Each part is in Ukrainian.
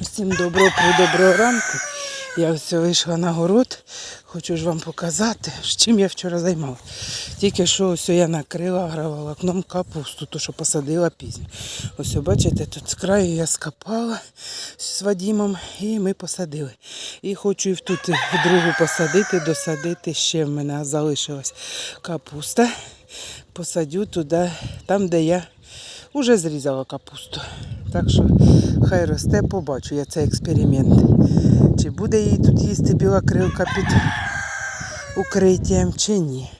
Всім доброго доброго ранку. Я ось вийшла на город. Хочу ж вам показати, чим я вчора займалася. Тільки що ось я накрила агроволокном капусту, ту, що посадила пізньо. Ось бачите, тут з краю я скопала з Вадимом і ми посадили. І хочу і тут в другу посадити, досадити. Ще в мене залишилась капуста. Посадю туди, там, де я вже зрізала капусту. Так що хай росте, побачу я цей експеримент. Чи буде їй тут їсти біла крилка під укриттям, чи ні.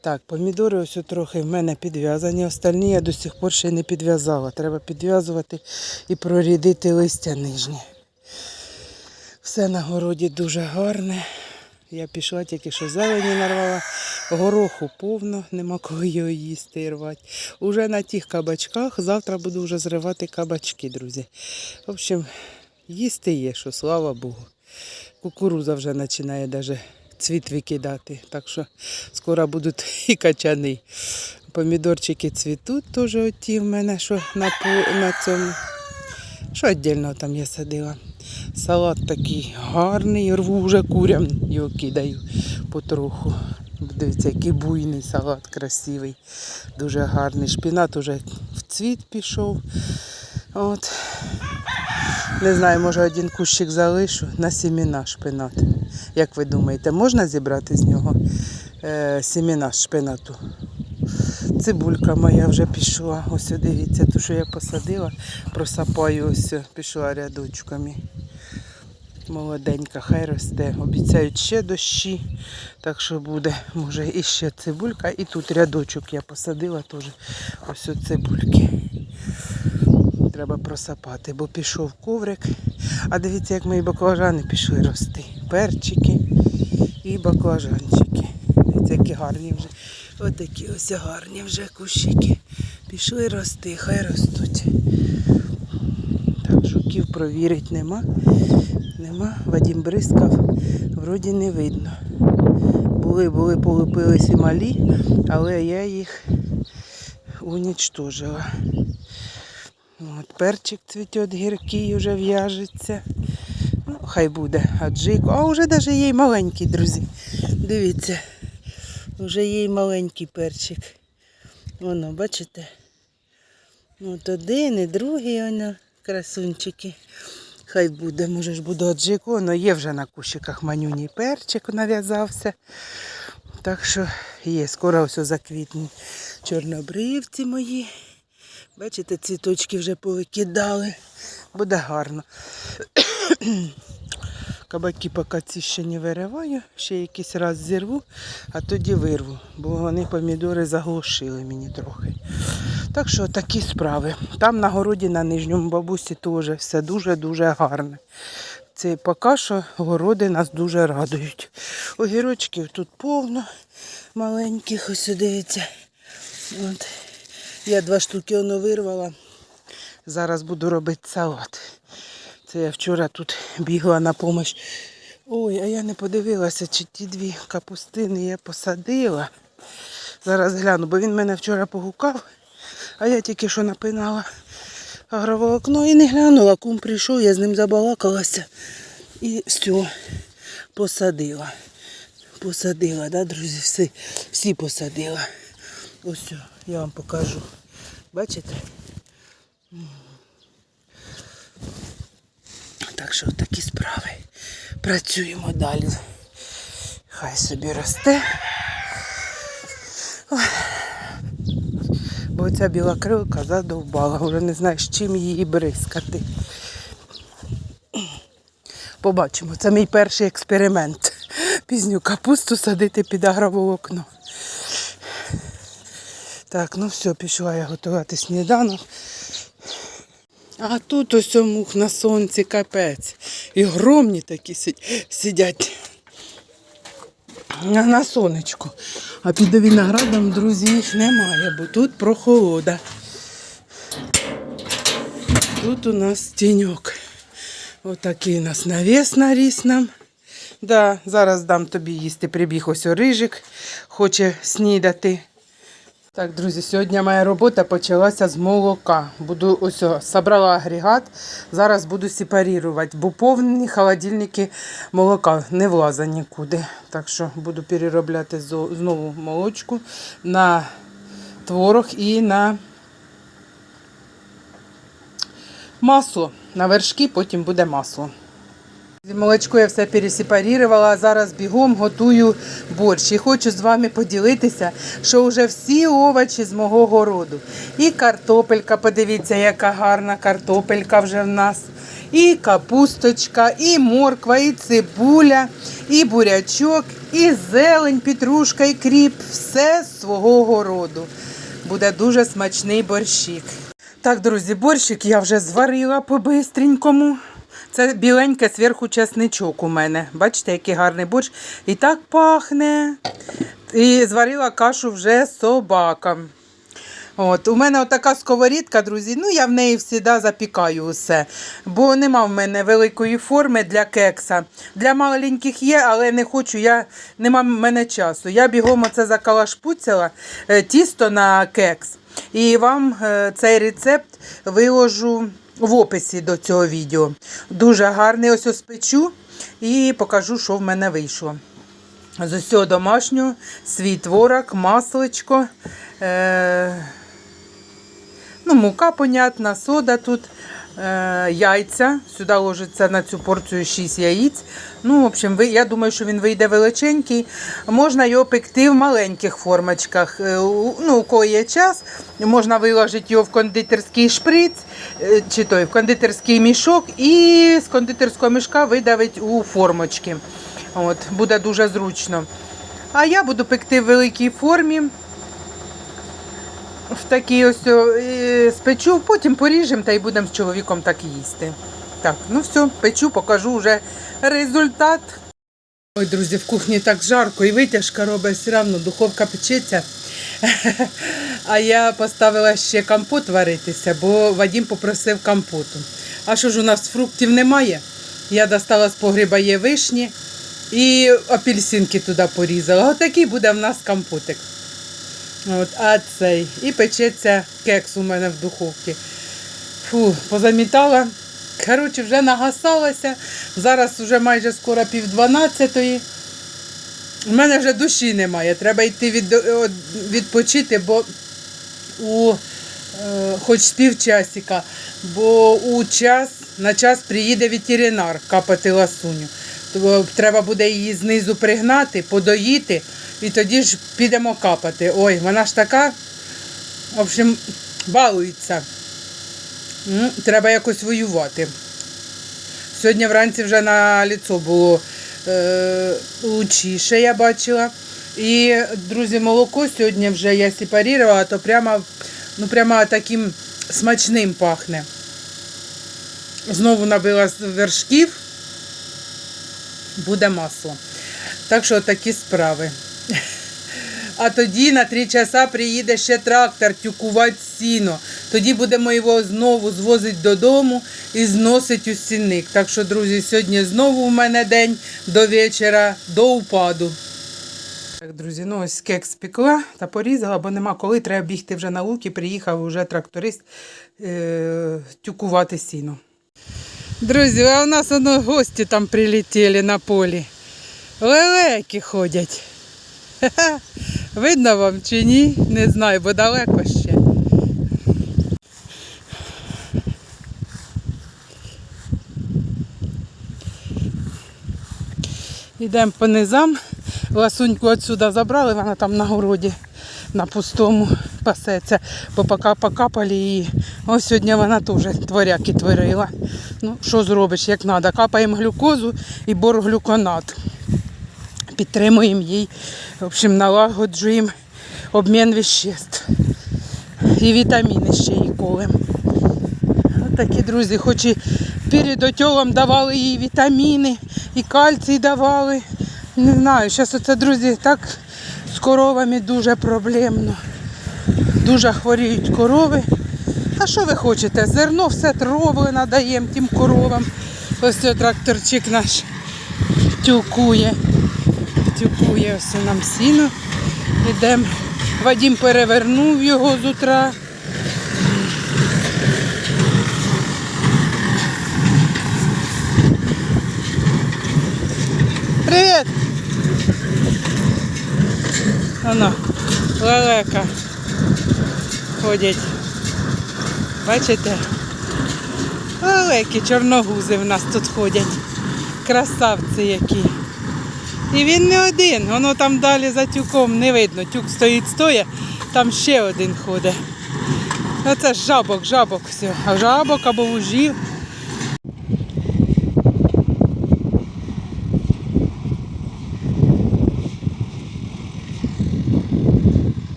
Так, помідори ось трохи в мене підв'язані, остальні я до сих пор ще не підв'язала. Треба підв'язувати і прорідити листя нижнє. Все на городі дуже гарне. Я пішла тільки що зелені нарвала. Гороху повно, нема коли його їсти і рвати. Уже на тих кабачках завтра буду вже зривати кабачки, друзі. В общем, їсти є, що слава Богу. Кукуруза вже починає даже цвіт викидати. Так що скоро будуть і качани. Помідорчики цвітуть теж оті в мене, що на, на цьому. Що віддільно там я садила. Салат такий гарний, рву вже курям його кидаю потроху. Дивіться, який буйний салат красивий, дуже гарний. Шпінат уже в цвіт пішов. От. Не знаю, може один кущик залишу на сіміна шпинат. Як ви думаєте, можна зібрати з нього е, сіміна шпинату? Цибулька моя вже пішла. Ось дивіться, ту, що я посадила, просапаю ось, пішла рядочками. Молоденька, хай росте. Обіцяють ще дощі, так що буде, може, і ще цибулька. І тут рядочок я посадила теж. Ось от цибульки. Треба просапати, бо пішов коврик. А дивіться, як мої баклажани пішли рости. Перчики і баклажанчики. Дивіться, які гарні вже. Ось такі ось гарні вже кущики. Пішли рости, хай ростуть. Так, жуків провірить нема. Нема. Вадім бризкав, вроді не видно. Були, були, полупились і малі, але я їх унічтожила. От, перчик цвіте гіркий вже в'яжеться. Ну, хай буде аджику. А вже навіть є й маленький, друзі. Дивіться, вже є маленький перчик. Воно, бачите? От один і другий воно, красунчики. Хай буде, може ж буду аджику. Воно є вже на кущиках манюній перчик нав'язався. Так що є, скоро все заквітнуть чорнобривці мої. Бачите, цвіточки вже повикидали. Буде гарно. Кабаки поки ці ще не вириваю, ще якийсь раз зірву, а тоді вирву, бо вони помідори заглушили мені трохи. Так що такі справи. Там на городі на нижньому бабусі теж все дуже-дуже гарне. Це поки що городи нас дуже радують. Огірочків тут повно маленьких, ось дивіться. От. Я два штуки воно вирвала. Зараз буду робити салат. Це я вчора тут бігла на допомогу. Ой, а я не подивилася, чи ті дві капустини я посадила. Зараз гляну, бо він мене вчора погукав, а я тільки що напинала агроволокно і не глянула. Кум прийшов, я з ним забалакалася і все, посадила. Посадила, да, друзі, всі, всі посадила. Ось я вам покажу. Бачите? Так що такі справи. Працюємо далі. Хай собі росте. Бо ця біла крилка задовбала, вже не знаю, з чим її бризкати. Побачимо, це мій перший експеримент. Пізню капусту садити під агроволокно. Так, ну все, пішла я готувати сніданок. А тут ось мух на сонці капець. І громні такі сидять на, сонечку. А під виноградом, друзі, їх немає, бо тут прохолода. Тут у нас тіньок. Отакий у нас навіс наріс нам. Да, зараз дам тобі їсти. Прибіг ось рижик, хоче снідати. Так, друзі, сьогодні моя робота почалася з молока. Буду ось о, собрала агрегат. Зараз буду сепарувати, бо повні холодильники молока не влазить нікуди. Так що буду переробляти знову молочку на творог і на масло. На вершки, потім буде масло. Молочко я все пересепарувала, а зараз бігом готую борщ. І хочу з вами поділитися, що вже всі овочі з мого городу. І картопелька, подивіться, яка гарна картопелька вже в нас. І капусточка, і морква, і цибуля, і бурячок, і зелень, петрушка, і кріп. Все з свого городу. Буде дуже смачний борщик. Так, друзі, борщик я вже зварила по-бистренькому. Це біленьке зверху чесничок у мене. Бачите, який гарний борщ. І так пахне. І зварила кашу вже собакам. От, у мене така сковорідка, друзі. Ну, я в неї завжди запікаю усе. Бо нема в мене великої форми для кекса. Для маленьких є, але не хочу, я, нема в мене часу. Я бігом оце закалашпуцяла е, тісто на кекс. І вам е, цей рецепт виложу в описі до цього відео. Дуже гарний ось оспечу спечу і покажу, що в мене вийшло. З усього домашнього свій творог, масличко, е, ну, мука, понятна, сода тут, яйця. Сюди ложиться на цю порцію 6 яєць. Ну, в общем, я думаю, що він вийде величенький. Можна його пекти в маленьких формочках. Е, Ну, у кого є час, можна виложити його в кондитерський шприц, е, чи той в кондитерський мішок, і з кондитерського мішка видавити у формочки. От, буде дуже зручно. А я буду пекти в великій формі. В такій ось спечу, потім поріжемо та й будемо з чоловіком так їсти. Так, ну все, печу, покажу вже результат. Ой, друзі, в кухні так жарко і витяжка робить, все одно духовка печеться. А я поставила ще компот варитися, бо Вадим попросив компоту. А що ж у нас фруктів немає? Я достала з погреба є вишні і апельсинки туди порізала. Отакий буде в нас компотик. От, а цей. І печеться кекс у мене в духовці. Фу, позамітала. Коротше, вже нагасалася. Зараз вже майже скоро пів дванадцятої. У мене вже душі немає. Треба йти від, відпочити, бо у е, хоч з півчасика, бо у час, на час приїде ветеринар капати ласуню. То треба буде її знизу пригнати, подоїти, і тоді ж підемо капати. Ой, вона ж така, в общем, балується. М, Треба якось воювати. Сьогодні вранці вже на ліцо було е, лучіше, я бачила. І, друзі, молоко сьогодні вже я сепарувала, то прямо, ну, прямо таким смачним пахне. Знову набила вершків, буде масло. Так що такі справи. А тоді на три часа приїде ще трактор тюкувати сіно. Тоді будемо його знову звозити додому і зносити у сінник. Так що, друзі, сьогодні знову у мене день до вечора, до упаду. Так, друзі, ну ось кекс пекла та порізала, бо нема коли, треба бігти вже на луки, приїхав уже тракторист е- тюкувати сіно. Друзі, а у нас воно гості там прилетіли на полі. Лелеки ходять. Видно вам чи ні? Не знаю, бо далеко ще. Йдемо по низам. Ласуньку отсюди забрали, вона там на городі на пустому пасеться, бо поки покапали її. Ось сьогодні вона теж творяки творила. Ну, що зробиш, як треба. Капаємо глюкозу і борглюконат. Підтримуємо їй, в общем, налагоджуємо обмін веществ. І вітаміни ще їй колем. Такі друзі, хоч і перед отьолом давали їй вітаміни, і кальцій давали. Не знаю, зараз оце, друзі, так з коровами дуже проблемно. Дуже хворіють корови. А що ви хочете? Зерно все травле надаємо тим коровам. Ось цей тракторчик наш тюкує. Тюкує ось нам сіно. Йдемо Вадим перевернув його з утра. Привіт! Воно, лелека ходять. Бачите? Лелеки, чорногузи в нас тут ходять. Красавці які. І він не один, воно там далі за тюком не видно. Тюк стоїть стоя, там ще один ходить. Оце ж жабок, жабок все. А жабок або вужів.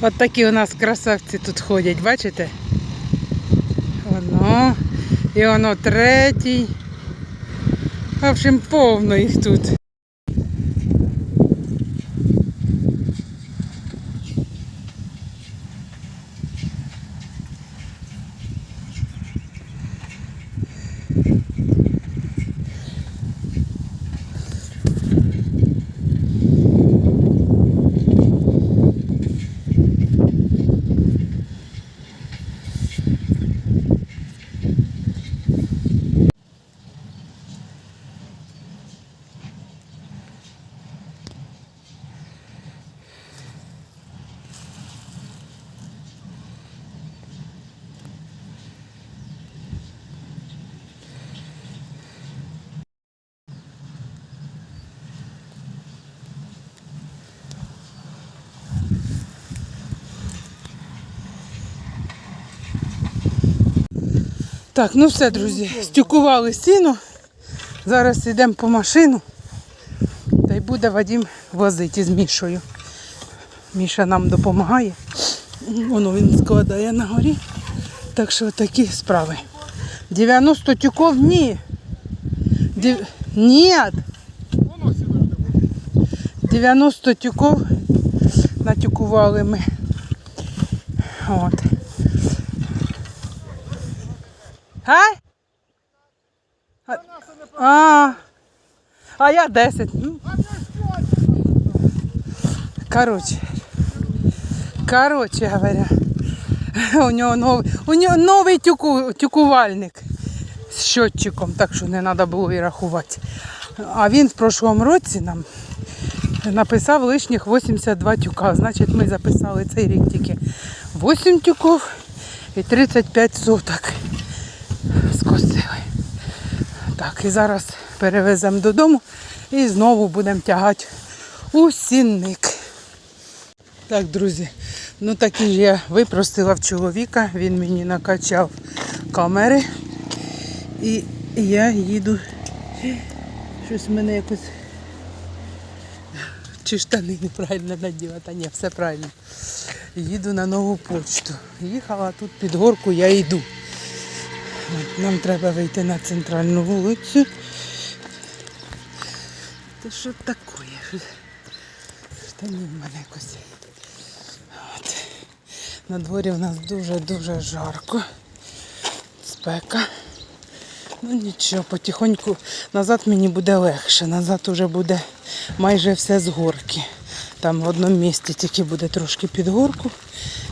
От такі у нас красавці тут ходять, бачите? Воно. І воно третій. В общем, повно їх тут. Так, ну все, друзі, стюкували сіно. Зараз йдемо по машину. Та й буде Вадим возити з Мішою. Міша нам допомагає. Воно він складає на горі. Так що такі справи. 90 тюков ні. Дев... Ні. 90 тюков натюкували ми. От. А? А, а, а я 10. Ну. Короче. Короче говоря. У нього новий, у нього новий тюку, тюкувальник з щотчиком, так що не треба було і рахувати. А він в прошлому році нам написав лишніх 82 тюка. Значить, ми записали цей рік тільки 8 тюков і 35 соток скосили. Так, і зараз перевеземо додому і знову будемо тягати у сінник. Так, друзі, ну такі ж я випросила в чоловіка, він мені накачав камери. І я їду. Щось в мене якось. Чи штани неправильно наділа, та ні, все правильно. Їду на нову почту. Їхала тут під горку, я йду. Нам треба вийти на центральну вулицю. Та що таке? Штани в мене якось. От. На дворі в нас дуже-дуже жарко. Спека. Ну нічого, потихоньку назад мені буде легше. Назад уже буде майже все з горки. Там в одному місці тільки буде трошки під горку.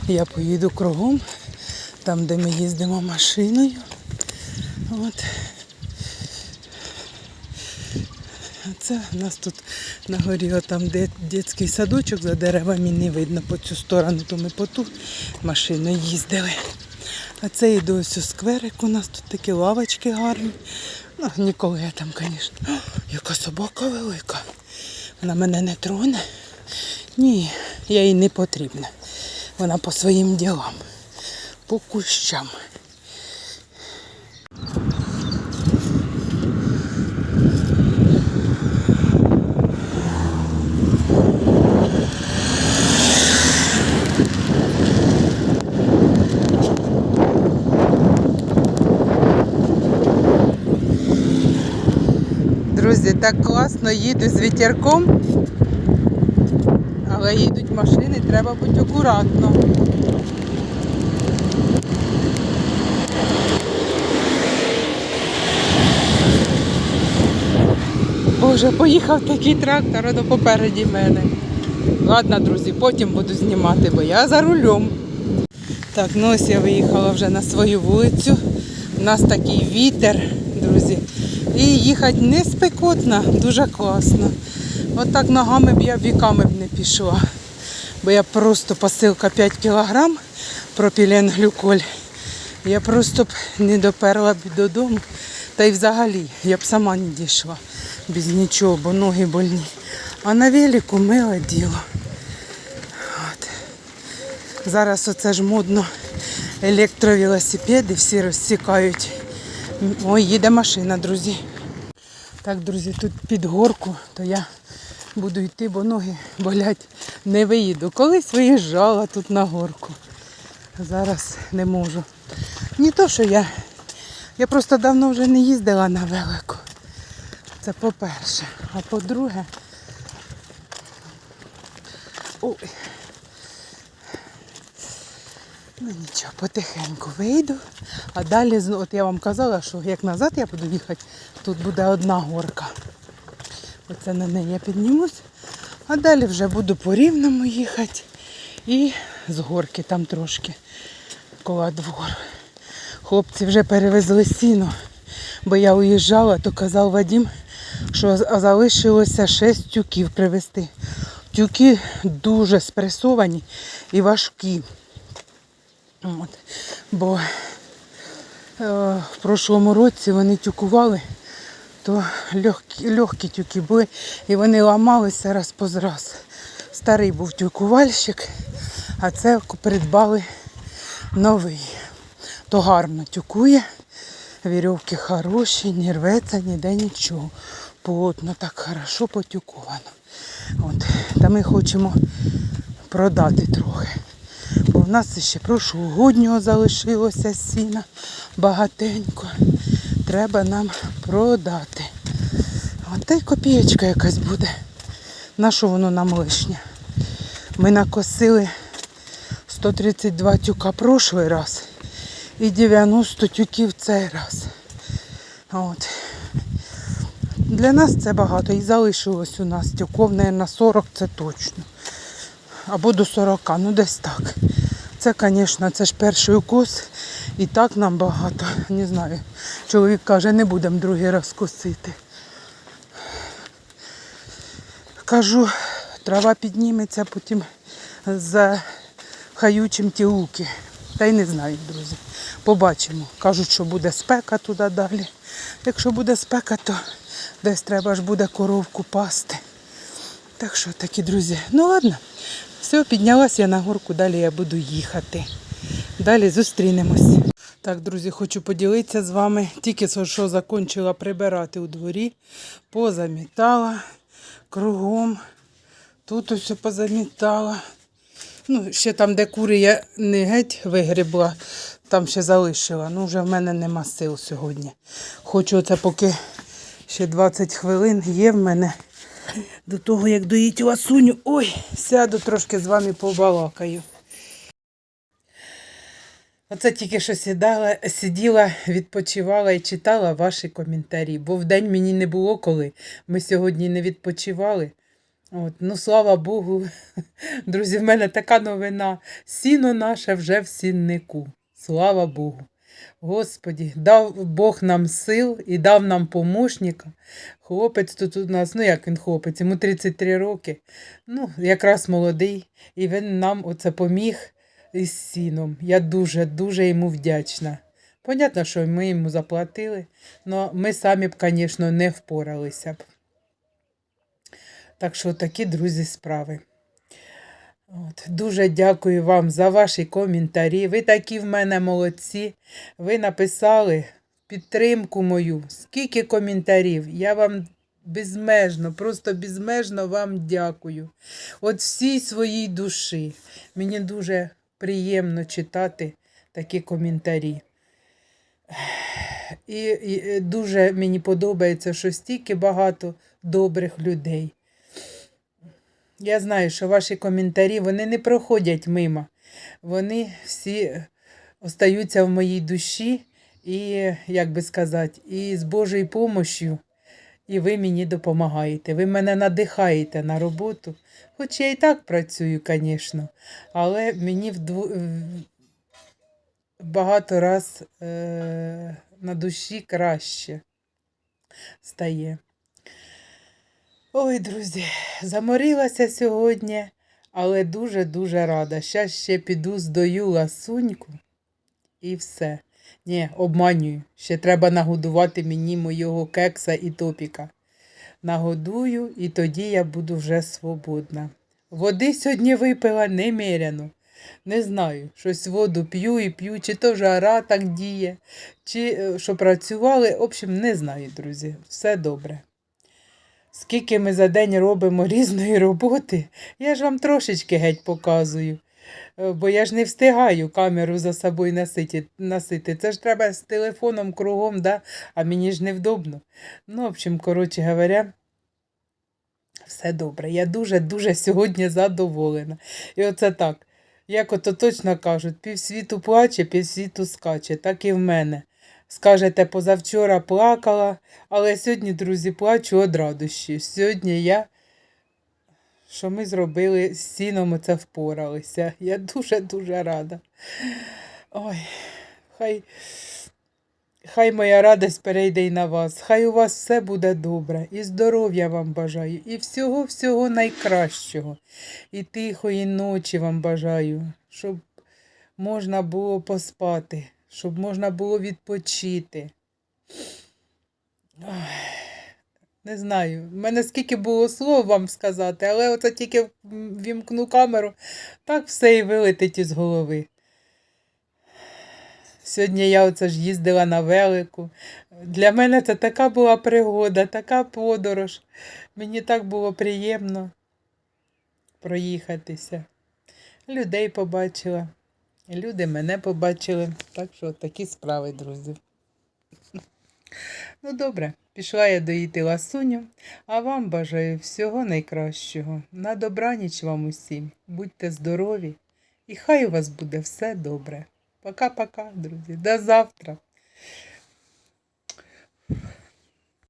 Я поїду кругом, там, де ми їздимо машиною. От. А це у нас тут на горі там де садочок за деревами не видно по цю сторону, то ми по ту машиною їздили. А це йду ось скверик, у нас тут такі лавочки гарні. Ну, ніколи я там, звісно. Яка собака велика. Вона мене не троне. Ні, я їй не потрібна. Вона по своїм ділам, по кущам. Друзі, так класно їду з вітерком, але їдуть машини, треба бути акуратно. Боже, поїхав такий трактор, а попереді мене. Ладно, друзі, потім буду знімати, бо я за рулем. Так, ну ось я виїхала вже на свою вулицю. У нас такий вітер, друзі. І їхати не спекотно, дуже класно. От так ногами б я віками б не пішла. Бо я просто посилка 5 кілограм пропіленглюколь. Я просто б не доперла б додому. Та й взагалі я б сама не дійшла без нічого, бо ноги больні. А на велику миле діло. От. Зараз оце ж модно електровелосипеди всі розсікають. Ой, їде машина, друзі. Так, друзі, тут під горку, то я буду йти, бо ноги болять, не виїду. Колись виїжджала тут на горку. Зараз не можу. Не то, що я. Я просто давно вже не їздила на велику. Це по-перше. А по-друге. Ой. Ну нічого, потихеньку вийду. А далі, от я вам казала, що як назад я буду їхати, тут буде одна горка. Оце на неї я піднімусь. А далі вже буду по рівному їхати. І з горки там трошки коло двору. Хлопці вже перевезли сіно, бо я уїжджала, то казав Вадим, що залишилося 6 тюків привезти. Тюки дуже спресовані і важкі. От. Бо е, в прошлому році вони тюкували, то легкі, легкі тюки були, і вони ламалися раз по раз. Старий був тюкувальщик, а це придбали новий. То гарно тюкує, вірьовки хороші, не рветься, ніде нічого. Плотно, так хорошо потюковано. От. Та ми хочемо продати трохи. В нас ще прошлогоднього залишилося сіна багатенько. Треба нам продати. От та й копієчка якась буде. На що воно нам лишнє? Ми накосили 132 тюка прошлий раз і 90 тюків цей раз. От. Для нас це багато. І залишилось у нас тюков, на 40 це точно. Або до 40, ну десь так. Це, звісно, це ж перший укус. І так нам багато. Не знаю. Чоловік каже, не будемо другий раз косити. Кажу, трава підніметься, потім за хаючим ті луки. Та й не знаю, друзі. Побачимо. Кажуть, що буде спека туди далі. Якщо буде спека, то десь треба ж буде коровку пасти. Так що такі, друзі. Ну ладно, все, піднялася я на горку, далі я буду їхати. Далі зустрінемось. Так, друзі, хочу поділитися з вами. Тільки що закінчила прибирати у дворі, позамітала кругом. Тут ось позамітала. Ну, ще там, де кури я не геть вигрібла, там ще залишила. Ну, вже в мене нема сил сьогодні. Хочу оце поки ще 20 хвилин є в мене. До того, як доїть ласуню. Ой, сяду трошки з вами побалакаю. Оце тільки що сідала, сиділа, відпочивала і читала ваші коментарі, бо вдень мені не було коли. Ми сьогодні не відпочивали. От, ну, слава Богу, друзі, в мене така новина. Сіно наше вже в сіннику. Слава Богу. Господі, дав Бог нам сил і дав нам помощника. Хлопець тут у нас, ну як він хлопець, йому 33 роки. Ну, якраз молодий. І він нам оце поміг із сіном. Я дуже, дуже йому вдячна. Понятно, що ми йому заплатили, але ми самі б, звісно, не впоралися б. Так що такі, друзі, справи. От, дуже дякую вам за ваші коментарі. Ви такі в мене молодці. Ви написали підтримку мою. Скільки коментарів. Я вам безмежно, просто безмежно вам дякую. От всій своїй душі. Мені дуже приємно читати такі коментарі. І, і дуже мені подобається, що стільки багато добрих людей. Я знаю, що ваші коментарі вони не проходять мимо. Вони всі остаються в моїй душі, і, як би сказати, і з Божою помощю, І ви мені допомагаєте. Ви мене надихаєте на роботу. Хоч я і так працюю, звісно, але мені вдву... багато раз е... на душі краще стає. Ой, друзі, заморилася сьогодні, але дуже-дуже рада. Щас ще піду здою ласуньку і все. Ні, обманюю. Ще треба нагодувати мені мого кекса і топіка. Нагодую, і тоді я буду вже свободна. Води сьогодні випила немеряно. Не знаю, щось воду п'ю і п'ю, чи то жара так діє, чи е, що працювали. В общем, не знаю, друзі. Все добре. Скільки ми за день робимо різної роботи, я ж вам трошечки геть показую. Е, Бо я ж не встигаю камеру за собою носити. носити. Це ж треба з телефоном кругом, да? а мені ж невдобно. Ну, в общем, коротше говоря, все добре. Я дуже-дуже сьогодні задоволена. І оце так. Як ото точно кажуть, півсвіту плаче, півсвіту скаче, так і в мене. Скажете, позавчора плакала, але сьогодні, друзі, плачу од радощі. Сьогодні я, що ми зробили з сіном, це впоралися. Я дуже-дуже рада. Ой, хай, хай моя радість перейде й на вас. Хай у вас все буде добре. І здоров'я вам бажаю, і всього-всього найкращого. І тихої ночі вам бажаю, щоб можна було поспати, щоб можна було відпочити. Не знаю, в мене скільки було слов вам сказати, але оце тільки вімкну камеру, так все і вилетить із голови. Сьогодні я оце ж їздила на велику. Для мене це така була пригода, така подорож. Мені так було приємно проїхатися. Людей побачила. Люди мене побачили. Так що такі справи, друзі. Ну, добре, пішла я доїти ласуню, а вам бажаю всього найкращого. На добраніч вам усім. Будьте здорові і хай у вас буде все добре. Пока-пока, друзі. До завтра.